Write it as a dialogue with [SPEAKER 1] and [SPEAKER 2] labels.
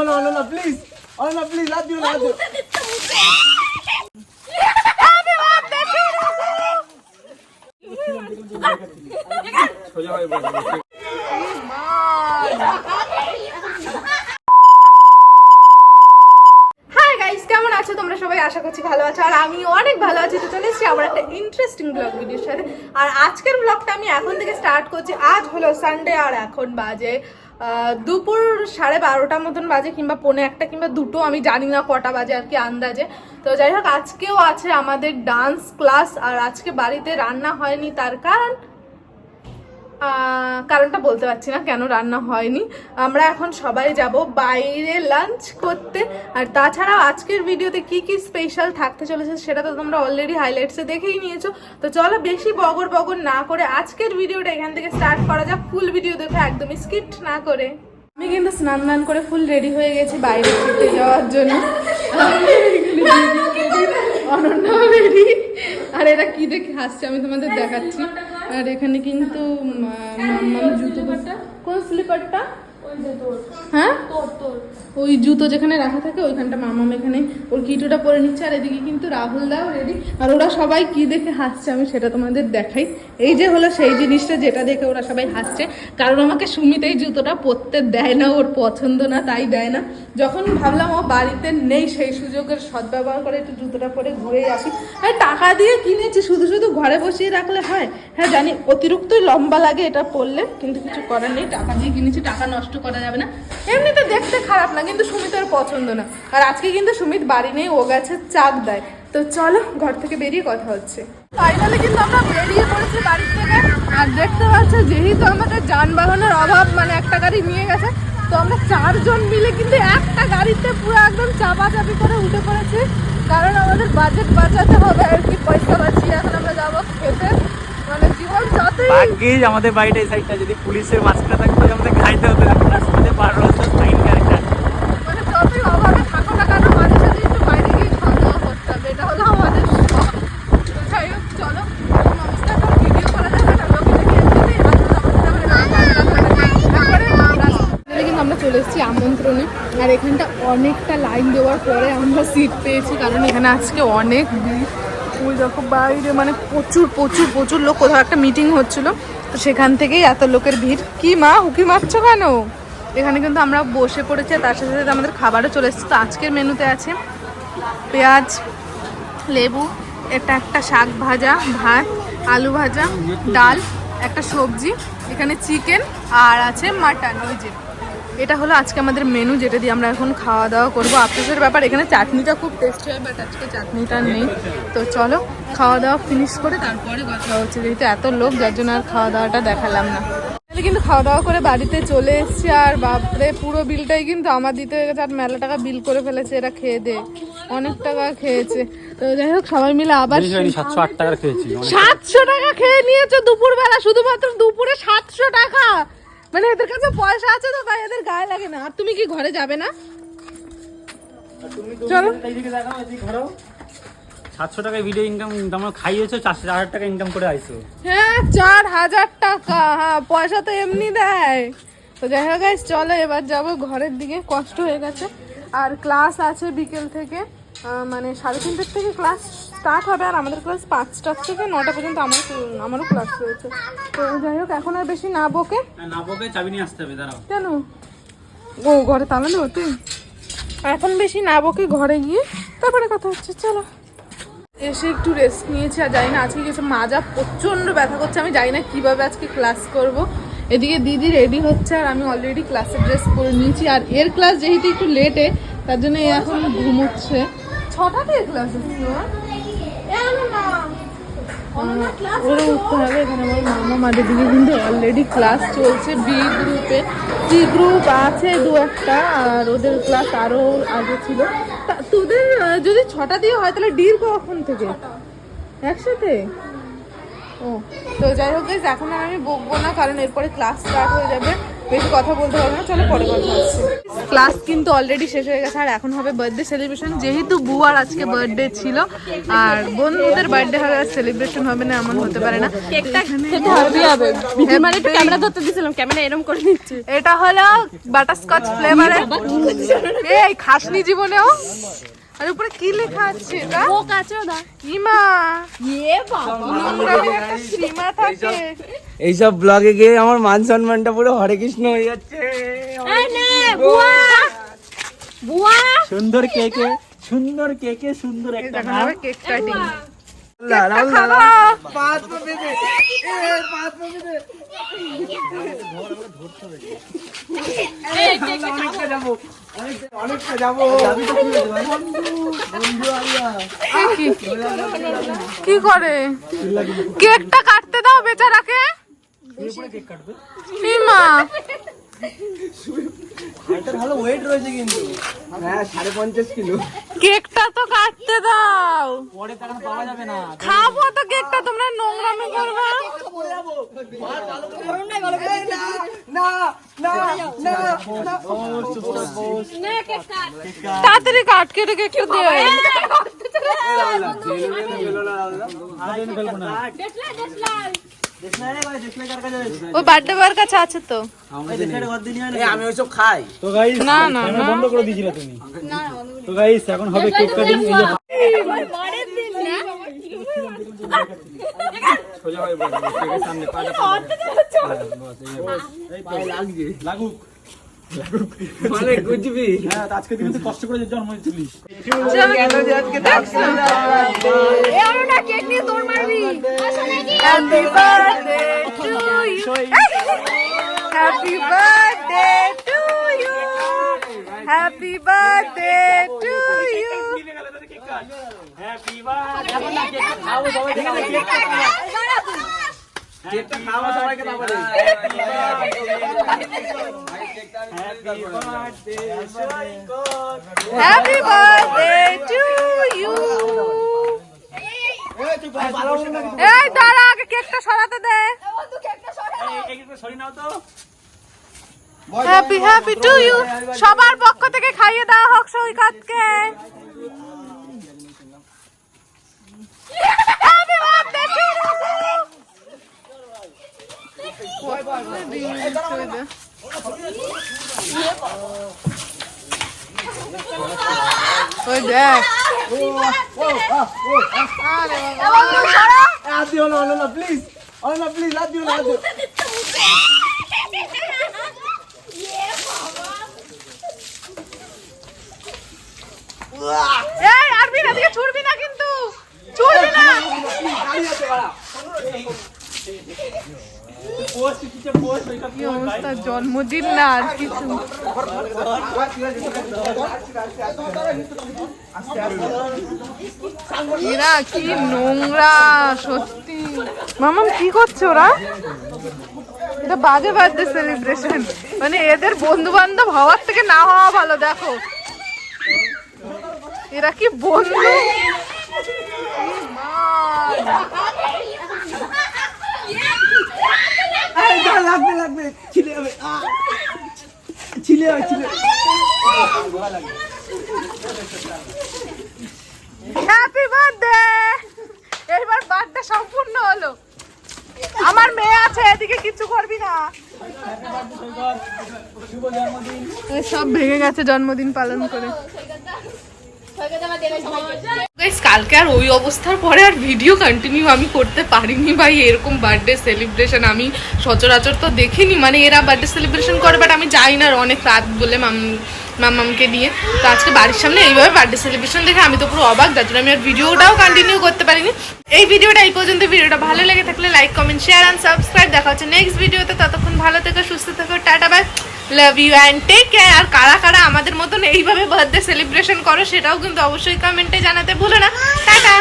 [SPEAKER 1] দিও না Ananya please Ananya please হাত দিও না হাত দিও সোজা হয়ে বসো।
[SPEAKER 2] গাইস কেমন আছো তোমরা সবাই? আশা করছি ভালো আছো। আর আমি অনেক ভালো আছি। তো চলে এসেছি আমার একটা ইন্টারেস্টিং ব্লগ ভিডিওর সাথে। আর আজকের ব্লগটা আমি এখন থেকে স্টার্ট করছি। আজ হলো সানডে আর এখন বাজে দুপুর সাড়ে বারোটার মতন বাজে কিংবা পৌনে একটা কিংবা দুটো, আমি জানি না কটা বাজে আর কি আন্দাজে। তো যাই হোক, আজকেও আছে আমাদের ডান্স ক্লাস আর আজকে বাড়িতে রান্না হয়নি তার কারণ কারণটা বলতে পারছি না কেন রান্না হয়নি। আমরা এখন সবাই যাব বাইরে লাঞ্চ করতে। আর তাছাড়া আজকের ভিডিওতে কি কি স্পেশাল থাকতে চলেছে সেটা তো তোমরা অলরেডি হাইলাইটসে দেখেই নিয়েছো। তো চলো বেশি বগর বগর না করে আজকের ভিডিওটা এখান থেকে স্টার্ট করা যাক। ফুল ভিডিও দেখে, একদমই স্কিপ না করে। আমি কিন্তু স্নান দান করে ফুল রেডি হয়ে গেছি বাইরে ঘুরতে যাওয়ার জন্য। অনন্য রেডি আর এটা কি দেখে হাসছে আমি তোমাদের দেখাচ্ছি। আর এখানে কিন্তু কোন স্লিপারটা? হ্যাঁ? ওই জুতো যেখানে রাখা থাকে ওইখানটা মামাম এখানে ওর কিটোটা পরে নিচ্ছে। আর এদিকে কিন্তু রাহুল দাও রেডি আর ওরা সবাই কি দেখে হাসছে আমি সেটা তোমাদের দেখাই। এই যে হলো সেই জিনিসটা যেটা দেখে ওরা সবাই হাসছে। কারণ আমাকে সুমিত এই জুতোটা পরতে দেয় না ওর পছন্দ না তাই দেয় না। যখন ভাবলাম ও বাড়িতে নেই সেই সুযোগের সদ্ব্যবহার করে একটু জুতোটা পরে ঘুরে আসি। হ্যাঁ টাকা দিয়ে কিনেছি শুধু শুধু ঘরে বসিয়ে রাখলে হয়। হ্যাঁ জানি অতিরিক্তই লম্বা লাগে এটা পরলে কিন্তু কিছু করার নেই। টাকা দিয়ে কিনেছি টাকা নষ্ট করা যাবে না। এমনিতে দেখতে খারাপ না, কিন্তু সুমিতের পছন্দ না। আর আজকে কিন্তু সুমিত বাড়ি নেই, ও গেছে চাক দেয়। তো চলো, ঘর থেকে বেরিয়ে কথা হচ্ছে। ফাইনালি কিন্তু আমরা বেরিয়ে পড়েছি বাড়ি থেকে। আর দেখতে পাচ্ছ, যেহেতু আমাদের যানবাহনের অভাব মানে একটা গাড়ি নিয়ে গেছে, তো আমরা চারজন মিলে কিন্তু একটা গাড়িতে পুরো একদম চাপাচাপি করে উঠে পড়েছি। কারণ আমাদের বাজেট বাঁচাতে হবে আর কি, পয়সা বাঁচিয়ে এখন আমরা যাব খেতে।
[SPEAKER 1] ভাগ্যিস আমাদের বাড়িটা এই সাইডটা যদি পুলিশের মাঝখানে থাকতো আমাদের খাইতে হতো রাস্তাতে পার ক্যারেক্টার
[SPEAKER 2] মানে যতই অভাবে থাকো না কেন মাঝে সাথে একটু বাইরে গিয়ে খাওয়া দাওয়া করতে হবে। এটা হলো আমাদের শখ। যাই হোক চলো আমরা চলে এসেছি আমন্ত্রণে আর এখানটা অনেকটা লাইন দেওয়ার পরে আমরা সিট পেয়েছি কারণ এখানে আজকে অনেক ভিড়। ওই দেখো, বাইরে মানে প্রচুর প্রচুর প্রচুর লোক। কোথাও একটা মিটিং হচ্ছিল, তো সেখান থেকেই এত লোকের ভিড়। কি মা, হুকি মারছো কেন? এখানে কিন্তু আমরা বসে পড়েছি তার সাথে সাথে আমাদের খাবারও চলে এসেছে। তো আজকের মেনুতে আছে পেঁয়াজ, লেবু এটা একটা শাক ভাজা, ভাত, আলু ভাজা, ডাল, একটা সবজি, এখানে চিকেন, আর আছে মাটন ওই যে। এটা হলো আজকে আমাদের মেনু যেটা দিয়ে আমরা এখন খাওয়া দাওয়া করব। আফসোসের ব্যাপার এখানে চাটনিটা খুব টেস্ট হয় বাট আজকে চাটনিটা নেই। তো চলো খাওয়া দাওয়া ফিনিশ করে তারপরে কথা হচ্ছে। যেহেতু এত লোক যার জন্য আর খাওয়া দাওয়াটা দেখালাম না। তাহলে কিন্তু খাওয়া দাওয়া করে বাড়িতে চলে এসেছি আর বাপরে পুরো বিলটাই কিন্তু আমার দিতে হয়ে গেছে আর মেলা টাকা বিল করে ফেলেছে এরা খেয়ে দে অনেক টাকা খেয়েছে। তো যাই হোক সবাই মিলে আবার
[SPEAKER 1] সাতশো আট টাকার খেয়েছি
[SPEAKER 2] সাতশো টাকা খেয়ে নিয়েছো দুপুর বেলা শুধুমাত্র দুপুরে সাতশো টাকা। মানে এদের কাছে পয়সা আছে তো তাই এদের গায়ে লাগে না। আর তুমি কি ঘরে যাবে না? চলো।
[SPEAKER 1] সাতশো টাকায় ভিডিও ইনকাম তোমরা খাইয়েছো চারশো হাজার টাকা ইনকাম করে আইছো।
[SPEAKER 2] হ্যাঁ চার হাজার টাকা। হ্যাঁ পয়সা তো এমনি দেয়। তো যাই হোক চলো এবার যাব। ঘরের দিকে কষ্ট হয়ে গেছে। আর ক্লাস আছে বিকেল থেকে। মানে সাড়ে তিনটের থেকে ক্লাস স্টার্ট হবে আর আমাদের ক্লাস পাঁচটার থেকে নটা পর্যন্ত আমার আমারও ক্লাস রয়েছে। তো যাই হোক এখন আর বেশি না বকে।
[SPEAKER 1] না বকে চাবি নিয়ে আসতে হবে দাঁড়াও।
[SPEAKER 2] কেন? ও ঘরে তালা নেব তুই? এখন বেশি না বকে ঘরে গিয়ে। তারপরে কথা হচ্ছে চলো। এসে একটু রেস্ট নিয়েছি আর জানি না আজকে কিছু মাজা প্রচণ্ড ব্যথা করছে আমি জানি না কীভাবে আজকে ক্লাস করব। এদিকে দিদি রেডি হচ্ছে আর আমি অলরেডি ক্লাসের ড্রেস পরে নিয়েছি। আর এর ক্লাস যেহেতু একটু লেটে তার জন্য এখন ঘুমোচ্ছে। ছটাতে ক্লাস ওরে উঠতে হবে এখানে আমার মামা মাদের দিকে কিন্তু অলরেডি ক্লাস চলছে বি গ্রুপে সি গ্রুপ আছে দু একটা আর ওদের ক্লাস আরও আগে ছিল। তা তোদের যদি ছটা দিয়ে হয় তাহলে ডির কখন থেকে? একসাথে? ও তো যাই হোক এখন আর আমি বকবো না কারণ এরপরে ক্লাস স্টার্ট হয়ে যাবে। বেশি কথা বলতে হবে না চলো পরে কথা হচ্ছে ক্লাস কিন্তু অলরেডি শেষ হয়ে গেছে আর এখন হবে বার্থডে সেলিব্রেশন যেহেতু বুয়ার আজকে বার্থডে ছিল আর বন্ধুদের বার্থডে হবে আর সেলিব্রেশন হবে না এমন হতে পারে না।
[SPEAKER 3] কেকটা খেতে হবে হবে। মানে ক্যামেরা ধরতে দিছিলাম ক্যামেরা এরকম করে নিচ্ছে।
[SPEAKER 2] এটা হলো বাটারস্কচ ফ্লেভারের এই খাসনি জীবনেও? আর উপরে কি লেখা আছে এটা
[SPEAKER 3] ও কাছে দা।
[SPEAKER 2] ইমা
[SPEAKER 3] এ বাবা।
[SPEAKER 2] সীমা থাকে।
[SPEAKER 1] এইসব ব্লগে গিয়ে আমার মান সম্মানটা পুরো হরে কৃষ্ণ হয়ে যাচ্ছে।
[SPEAKER 3] এই নে বুয়া বুয়া
[SPEAKER 1] সুন্দর কেকে সুন্দর কেকে সুন্দর একটা
[SPEAKER 2] কেক কাটিং
[SPEAKER 1] অনেকটা যাব।
[SPEAKER 2] কি করে? কেকটা কাটতে দাও বেচারাকে। ইমা
[SPEAKER 1] একটা ভালো ওয়েট রয়েছে কিন্তু। হ্যাঁ সাড়ে পঞ্চাশ কিলো।
[SPEAKER 2] কেকটা তো কাটতে দাও।
[SPEAKER 1] পরে তখন পাওয়া যাবে না।
[SPEAKER 2] খাব তো কেকটা তোমরা নোংরামি করবা
[SPEAKER 1] না? না না না
[SPEAKER 3] নে। কেক কাট
[SPEAKER 2] তাড়াতাড়ি কাট কেটে কেকটা দে। ওই বার্থডে বার কাছে আছে তো
[SPEAKER 1] আমি ওইসব খাই
[SPEAKER 4] তো গাইস
[SPEAKER 2] না না না
[SPEAKER 4] বন্ধ করে দিয়েছিলে তুমি তো গাইস এখন হবে কেক কাটিং এই যে
[SPEAKER 3] পরের দিন না
[SPEAKER 4] লাগুক
[SPEAKER 1] মানে গুজবি।
[SPEAKER 4] হ্যাঁ আজকে দিনে তুই কষ্ট করে জন্ম হয়েছিলিস
[SPEAKER 3] কেক নিয়ে দৌড় মারবি
[SPEAKER 2] happy birthday to you happy birthday to you happy birthday to you
[SPEAKER 1] কেকটা খাওয়া সবাইকে
[SPEAKER 2] হ্যাপি বার্থডে টু ইউ এই দাঁড়া, আগে কেকটা সরাতে দে। হ্যাপি হ্যাপি টু ইউ সবার পক্ষ থেকে খাইয়ে দেওয়া হোক সৈকতকে হ্যাপি বার্থডে টু ওই দেখ আরে বাবা
[SPEAKER 1] দিও না হলো না প্লিজ না প্লিজ হাত দিও না হাত দিও
[SPEAKER 2] এই দিকে ছুড়বি না কিন্তু ছুড়বি না অবস্থা, জন্মদিন না আর কিছু। এরা কি নোংরা, সত্যি। মামাম কি করছে ওরা? এটা বাজে বার্থডে সেলিব্রেশন মানে এদের বন্ধু বান্ধব হওয়ার থেকে না হওয়া ভালো, দেখো। এরা কি বন্ধু? মা।
[SPEAKER 1] এই, দাঁড়া, লাগবে লাগবে। ছিলে হবে আহ! ছিলে হবে ছিলে
[SPEAKER 2] হ্যাপি বার্থডে এইবার বার্থডে সম্পূর্ণ হলো। আমার মেয়ে আছে এদিকে কিছু করবি না। সব ভেঙে গেছে জন্মদিন পালন করে। কালকে আর ওই অবস্থার পরে আর ভিডিও কন্টিনিউ আমি করতে পারিনি ভাই। এরকম বার্থডে সেলিব্রেশন আমি সচরাচর তো দেখিনি। মানে এরা বার্থডে সেলিব্রেশন করে বাট আমি যাই না অনেক রাত বলে মামামকে নিয়ে তো আজকে বাড়ির সামনে এইভাবে বার্থডে সেলিব্রেশন দেখে আমি তো পুরো অবাক জন্য আমি আর ভিডিওটাও কন্টিনিউ করতে পারিনি। এই ভিডিওটা এই পর্যন্ত, ভিডিওটা ভালো লেগে থাকলে like comment share and subscribe দেখা হচ্ছে নেক্সট ভিডিওতে, ততক্ষণ ভালো থেকো, সুস্থ থেকো, tata bye love you and take care আর কারা কারা আমাদের মতন এইভাবে বার্থডে সেলিব্রেশন করো, সেটাও কিন্তু অবশ্যই কমেন্টে জানাতে ভুলো না। টাটা।